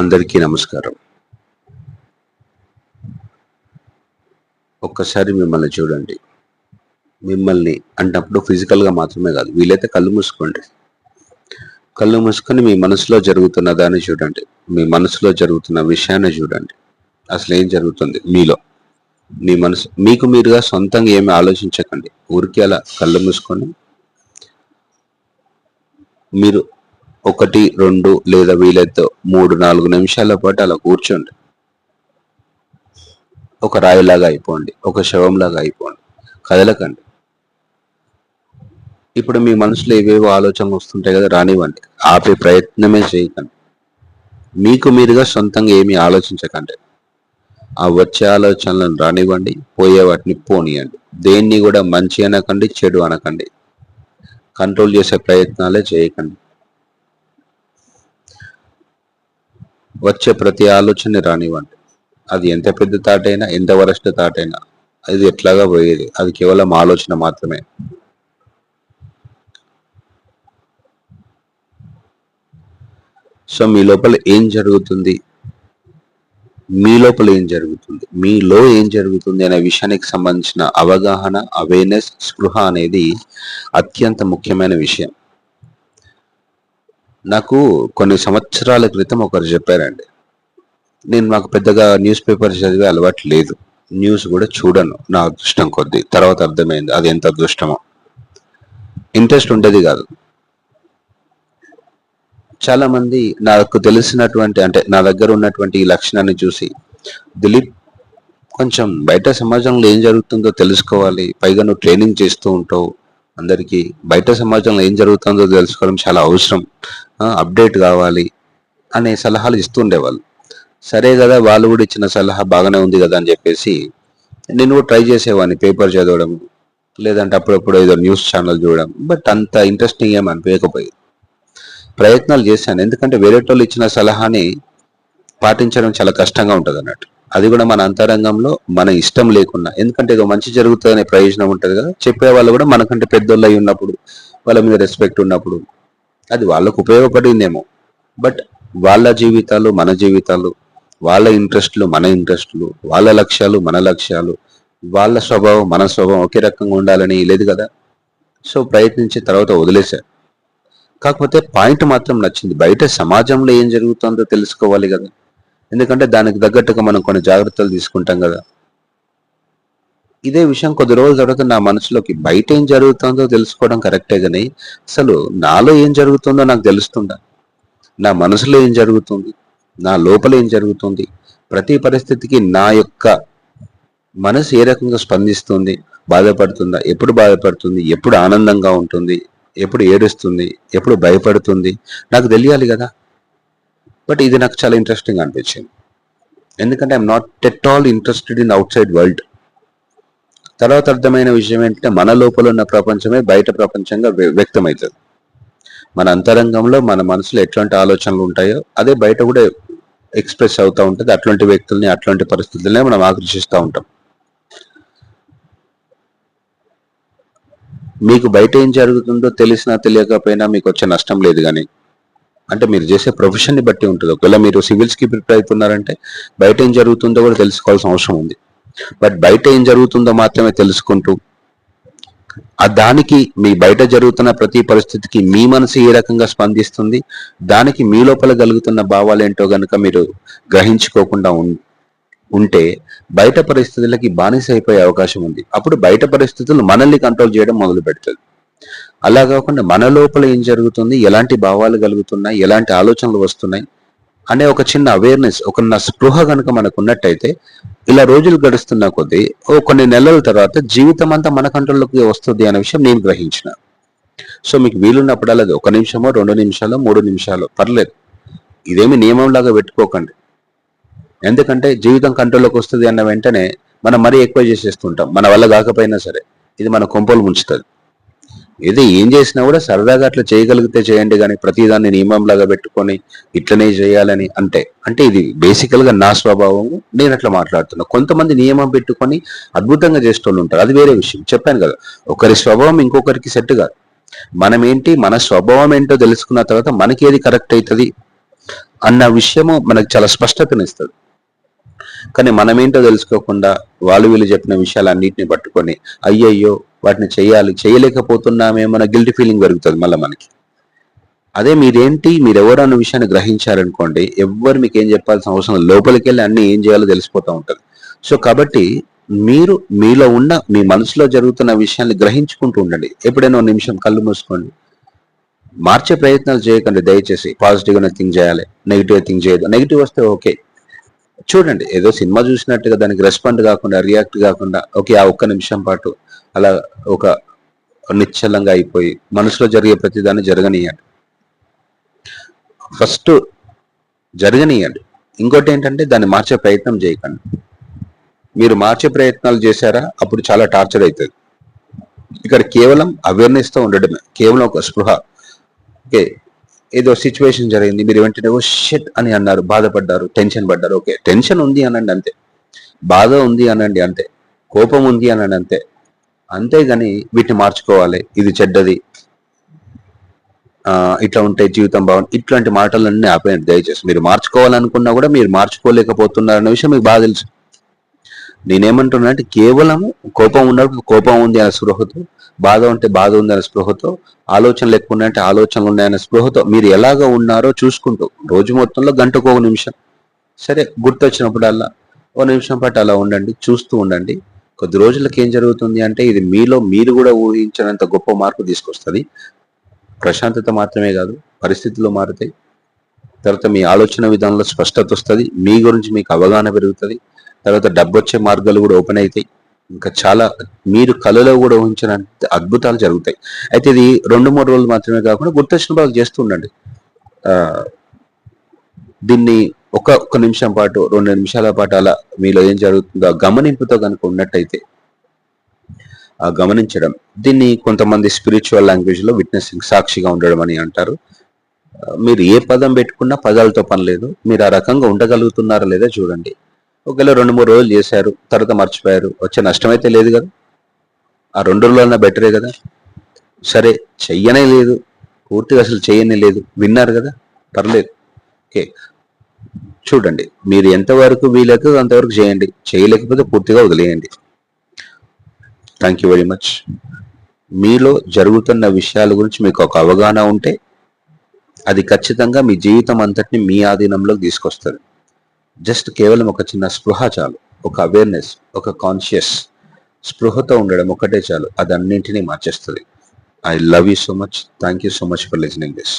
అందరికీ నమస్కారం. ఒక్కసారి మిమ్మల్ని చూడండి. మిమ్మల్ని అంటప్పుడు ఫిజికల్గా మాత్రమే కాదు వీలైతే కళ్ళు మూసుకోండి. కళ్ళు మూసుకొని మీ మనసులో జరుగుతున్న దాన్ని చూడండి. మీ మనసులో జరుగుతున్న విషయాన్ని చూడండి. అసలు ఏం జరుగుతుంది? మీలో. మీ మనసు మీకు మీరుగా సొంతంగా ఏమి ఆలోచించకండి. ఊరికే అలా కళ్ళు మూసుకొని మీరు ఒకటి రెండు లేదా వీలైతే మూడు నాలుగు నిమిషాల పాటు అలా కూర్చోండి. ఒక రాయిలాగా అయిపోండి ఒక శవంలాగా అయిపోండి. కదలకండి. ఇప్పుడు మీ మనసులో ఏవేవో ఆలోచనలు వస్తుంటాయి కదా రానివ్వండి. ఆపే ప్రయత్నమే చేయకండి. మీకు మీరుగా సొంతంగా ఏమీ ఆలోచించకండి. ఆ వచ్చే ఆలోచనలను రానివ్వండి పోయే వాటిని పోనీయండి. దేన్ని కూడా మంచి అనకండి చెడు అనకండి. కంట్రోల్ చేసే ప్రయత్నాలే చేయకండి. వచ్చే ప్రతి ఆలోచన రానివ్వండి. అది ఎంత పెద్ద తాటైనా ఎంత వరస్ట్ తాటైనా అది ఎట్లాగా పోయేది? అది కేవలం ఆలోచన మాత్రమే. సో మీ లోపల ఏం జరుగుతుంది? మీ లోపల ఏం జరుగుతుంది? మీలో ఏం జరుగుతుంది అనే విషయానికి సంబంధించిన అవగాహన అవేర్నెస్ స్పృహ అనేది అత్యంత ముఖ్యమైన విషయం. నాకు కొన్ని సంవత్సరాల క్రితం ఒకరు చెప్పారండి. నేను మాకు పెద్దగా న్యూస్ పేపర్ చదివే అలవాటు లేదు. న్యూస్ కూడా చూడను నా అదృష్టం కొద్దీ. తర్వాత అర్థమైంది అది ఎంత అదృష్టమో. ఇంట్రెస్ట్ ఉండేది కాదు. చాలా మంది నాకు తెలిసినటువంటి అంటే నా దగ్గర ఉన్నటువంటి ఈ లక్షణాన్ని చూసి దిలీప్ కొంచెం బయట సమాజంలో ఏం జరుగుతుందో తెలుసుకోవాలి. పైగా నువ్వు ట్రైనింగ్ చేస్తూ ఉంటావు. అందరికీ బయట సమాజంలో ఏం జరుగుతుందో తెలుసుకోవడం చాలా అవసరం. అప్డేట్ కావాలి అనే సలహాలు ఇస్తుండేవాళ్ళు. సరే కదా వాళ్ళు కూడా ఇచ్చిన సలహా బాగానే ఉంది కదా అని చెప్పేసి నేను కూడా ట్రై చేసేవాడిని పేపర్ చదవడం లేదంటే అప్పుడప్పుడు ఏదో న్యూస్ ఛానల్ చూడడం బట్ అంత ఇంట్రెస్టింగ్ ఏమి అనిపించకపోయేది. ప్రయత్నాలు చేశాను ఎందుకంటే వేరేటోళ్ళు ఇచ్చిన సలహాని పాటించడం చాలా కష్టంగా ఉంటుంది అన్నట్టు. అది కూడా మన అంతరంగంలో మన ఇష్టం లేకుండా ఎందుకంటే ఏదో మంచి జరుగుతుందనే ప్రయోజనం ఉంటుంది కదా చెప్పే వాళ్ళు కూడా మనకంటే పెద్దోళ్ళు ఉన్నప్పుడు వాళ్ళ మీద రెస్పెక్ట్ ఉన్నప్పుడు అది వాళ్ళకు ఉపయోగపడిందేమో. బట్ వాళ్ళ జీవితాలు మన జీవితాలు వాళ్ళ ఇంట్రెస్ట్లు మన ఇంట్రెస్ట్లు వాళ్ళ లక్ష్యాలు మన లక్ష్యాలు వాళ్ళ స్వభావం మన స్వభావం ఒకే రకంగా ఉండాలని లేదు కదా? సో ప్రయత్నించి తర్వాత వదిలేశారు కాకపోతే పాయింట్ మాత్రం నచ్చింది. బయట సమాజంలో ఏం జరుగుతుందో తెలుసుకోవాలి కదా. ఎందుకంటే దానికి తగ్గట్టుగా మనం కొన్ని జాగ్రత్తలు తీసుకుంటాం కదా. ఇదే విషయం కొద్ది రోజుల తర్వాత నా మనసులోకి బయట ఏం జరుగుతుందో తెలుసుకోవడం కరెక్టే కానీ అసలు నాలో ఏం జరుగుతుందో నాకు తెలుస్తుందా? నా మనసులో ఏం జరుగుతుంది? నా లోపల ఏం జరుగుతుంది? ప్రతి పరిస్థితికి నా యొక్క మనసు ఏ రకంగా స్పందిస్తుంది? బాధపడుతుందా? ఎప్పుడు బాధపడుతుంది? ఎప్పుడు ఆనందంగా ఉంటుంది? ఎప్పుడు ఏడుస్తుంది? ఎప్పుడు భయపడుతుంది? నాకు తెలియాలి కదా. బట్ ఇది నాకు చాలా ఇంట్రెస్టింగ్ అనిపించింది. ఎందుకంటే I'm not at all interested in outside world. తర్వాత అర్థమైన విషయం ఏంటంటే మన లోపల ఉన్న ప్రపంచమే బయట ప్రపంచంగా వ్యక్తమవుతుంది. మన అంతరంగంలో మన మనసులో ఎట్లాంటి ఆలోచనలు ఉంటాయో అదే బయట కూడా ఎక్స్ప్రెస్ అవుతూ ఉంటుంది. అట్లాంటి వ్యక్తుల్ని అట్లాంటి పరిస్థితులనే మనం ఆకర్షిస్తూ ఉంటాం. మీకు బయట ఏం జరుగుతుందో తెలిసినా తెలియకపోయినా మీకు వచ్చే నష్టం లేదు కానీ అంటే మీరు చేసే ప్రొఫెషన్ని బట్టి ఉంటుంది. ఒకవేళ మీరు సివిల్స్కి ప్రిపేర్ అవుతున్నారంటే బయట ఏం జరుగుతుందో కూడా తెలుసుకోవాల్సిన అవసరం ఉంది. బట్ బయట ఏం జరుగుతుందో మాత్రమే తెలుసుకుంటూ ఆ దానికి మీ బయట జరుగుతున్న ప్రతి పరిస్థితికి మీ మనసు ఏ రకంగా స్పందిస్తుంది దానికి మీ లోపల కలుగుతున్న భావాలు ఏంటో గనుక మీరు గ్రహించుకోకుండా ఉంటే బయట పరిస్థితులకి బానిస అయిపోయే అవకాశం ఉంది. అప్పుడు బయట పరిస్థితులు మనల్ని కంట్రోల్ చేయడం మొదలు పెడుతుంది. అలా కాకుండా మన లోపల ఏం జరుగుతుంది? ఎలాంటి భావాలు కలుగుతున్నాయి? ఎలాంటి ఆలోచనలు వస్తున్నాయి? అనే ఒక చిన్న అవేర్నెస్ ఒక స్పృహ కనుక మనకు ఉన్నట్టయితే ఇలా రోజులు గడుస్తున్న కొద్దీ ఓ కొన్ని నెలల తర్వాత జీవితం అంతా మన కంట్రోల్లోకి వస్తుంది అనే విషయం నేను గ్రహించిన. సో మీకు వీలున్నప్పుడు ఒక నిమిషమో రెండు నిమిషాలు మూడు నిమిషాలు పర్లేదు. ఇదేమి నియమంలాగా పెట్టుకోకండి. ఎందుకంటే జీవితం కంట్రోల్లోకి వస్తుంది అన్న వెంటనే మనం మరీ ఎక్కువ చేసేస్తుంటాం. మన వల్ల కాకపోయినా సరే ఇది మన కొంపలు ముంచుతుంది. ఏదో ఏం చేసినా కూడా సరదాగా అట్లా చేయగలిగితే చేయండి కానీ ప్రతిదాన్ని నియమంలాగా పెట్టుకొని ఇట్లనే చేయాలని అంటే అంటే ఇది బేసికల్గా నా స్వభావం. నేను అట్లా మాట్లాడుతున్నా. కొంతమంది నియమం పెట్టుకొని అద్భుతంగా చేసేటోళ్ళు ఉంటారు. అది వేరే విషయం. చెప్పాను కదా ఒకరి స్వభావం ఇంకొకరికి సెట్ కాదు. మనం ఏంటి మన స్వభావం ఏంటో తెలుసుకున్న తర్వాత మనకి ఏది కరెక్ట్ అవుతుంది అన్న విషయము మనకు చాలా స్పష్టతనిస్తుంది కానీ మనమేంటో తెలుసుకోకుండా వాళ్ళు వీళ్ళు చెప్పిన విషయాలన్నింటినీ పట్టుకొని అయ్యయ్యో వాటిని చేయాలి చేయలేకపోతున్నామేమన్న గిల్టీ ఫీలింగ్ పెరుగుతుంది మళ్ళీ మనకి. అదే మీరేంటి మీరెవరు అన్న విషయాన్ని గ్రహించారనుకోండి ఎవ్వరు మీకు ఏం చెప్పాల్సిన అవసరం లోపలికి వెళ్ళి అన్ని ఏం చేయాలో తెలిసిపోతూ ఉంటుంది. సో కాబట్టి మీరు మీలో ఉన్న మీ మనసులో జరుగుతున్న విషయాన్ని గ్రహించుకుంటూ ఉండండి. ఎప్పుడైనా ఒక నిమిషం కళ్ళు మూసుకోండి. మార్చే ప్రయత్నాలు చేయకండి దయచేసి. పాజిటివ్గానే థింక్ చేయాలి నెగిటివ్ థింక్ చేయదు నెగిటివ్ వస్తే ఓకే చూడండి ఏదో సినిమా చూసినట్టుగా దానికి రెస్పాండ్ కాకుండా రియాక్ట్ కాకుండా ఓకే ఆ ఒక్క నిమిషం పాటు అలా ఒక నిశ్చలంగా అయిపోయి మనసులో జరిగే ప్రతిదాన్ని జరగనీయండి. ఫస్ట్ జరగనీయండి. ఇంకోటి ఏంటంటే దాన్ని మార్చే ప్రయత్నం చేయకండి. మీరు మార్చే ప్రయత్నాలు చేశారా? అప్పుడు చాలా టార్చర్ అవుతుంది ఇక్కడ కేవలం అవేర్నెస్తో ఉండడమే. కేవలం ఒక స్పృహ. ఓకే ఏదో సిచ్యువేషన్ జరిగింది. మీరు వెంటనే ఓ షెట్ అని అన్నారు. బాధపడ్డారు. టెన్షన్ పడ్డారు. ఓకే టెన్షన్ ఉంది అనండి అంతే. బాధ ఉంది అనండి అంతే. కోపం ఉంది అనండి అంతే. అంతేగాని వీటిని మార్చుకోవాలి. ఇది చెడ్డది. ఇట్లా ఉంటే జీవితం బాగుంది ఇట్లాంటి మాటలన్నీ ఆపేయండి. దయచేసి మీరు మార్చుకోవాలనుకున్నా కూడా మీరు మార్చుకోలేకపోతున్నారన్న విషయం మీకు బాగా తెలుసు. నేనేమంటున్నా అంటే కేవలం కోపం ఉన్నప్పుడు కోపం ఉంది అనే స్పృహతో బాధ ఉంటే బాధ ఉంది అనే స్పృహతో ఆలోచన లేకుండా అంటే ఆలోచనలు ఉన్నాయనే స్పృహతో మీరు ఎలాగ ఉన్నారో చూసుకుంటూ రోజు మొత్తంలో గంటకు ఒక నిమిషం. సరే గుర్తొచ్చినప్పుడల్లా ఓ నిమిషం పాటు అలా ఉండండి చూస్తూ ఉండండి. కొద్ది రోజులకి ఏం జరుగుతుంది అంటే ఇది మీలో మీరు కూడా ఊహించినంత గొప్ప మార్పు తీసుకొస్తుంది. ప్రశాంతత మాత్రమే కాదు పరిస్థితులు మారుతాయి. తర్వాత మీ ఆలోచన విధానంలో స్పష్టత వస్తుంది మీ గురించి మీకు అవగాహన పెరుగుతుంది. తర్వాత డబ్బు వచ్చే మార్గాలు కూడా ఓపెన్ అవుతాయి ఇంకా చాలా మీరు కళలో కూడా ఊహించిన అద్భుతాలు జరుగుతాయి. అయితే ఇది రెండు మూడు రోజులు మాత్రమే కాకుండా గుర్తొచ్చిన బాగా చేస్తూ ఉండండి. దీన్ని ఒక ఒక నిమిషం పాటు రెండు నిమిషాల పాటు అలా మీలో ఏం జరుగుతుందో ఆ గమనింపుతో కనుక ఉన్నట్టయితే ఆ గమనించడం. దీన్ని కొంతమంది స్పిరిచువల్ లాంగ్వేజ్లో విట్నెసింగ్ సాక్షిగా ఉండడం అని అంటారు. మీరు ఏ పదం పెట్టుకున్నా పదాలతో పని లేదు. మీరు ఆ రకంగా ఉండగలుగుతున్నారా లేదా చూడండి. ఒకవేళ రెండు మూడు రోజులు చేశారు తర్వాత మర్చిపోయారు వచ్చే నష్టం అయితే లేదు కదా. ఆ రెండు రోజులన్నా బెటరే కదా. సరే చెయ్యనే లేదు. పూర్తిగా అసలు చెయ్యనే లేదు. విన్నారు కదా. పర్లేదు. ఓకే. చూడండి మీరు ఎంతవరకు వీలైతే అంతవరకు చేయండి. చేయలేకపోతే పూర్తిగా వదిలేయండి. థ్యాంక్ యూ వెరీ మచ్ మీలో జరుగుతున్న విషయాల గురించి మీకు ఒక అవగాహన ఉంటే అది ఖచ్చితంగా మీ జీవితం అంతటిని మీ ఆధీనంలోకి తీసుకొస్తుంది. జస్ట్ కేవలం ఒక చిన్న స్పృహ చాలు ఒక అవేర్నెస్ ఒక కాన్షియస్ స్పృహతో ఉండడం ఒకటే చాలు అది అన్నింటినీ మార్చేస్తుంది. I love you so much thank you so much for listening this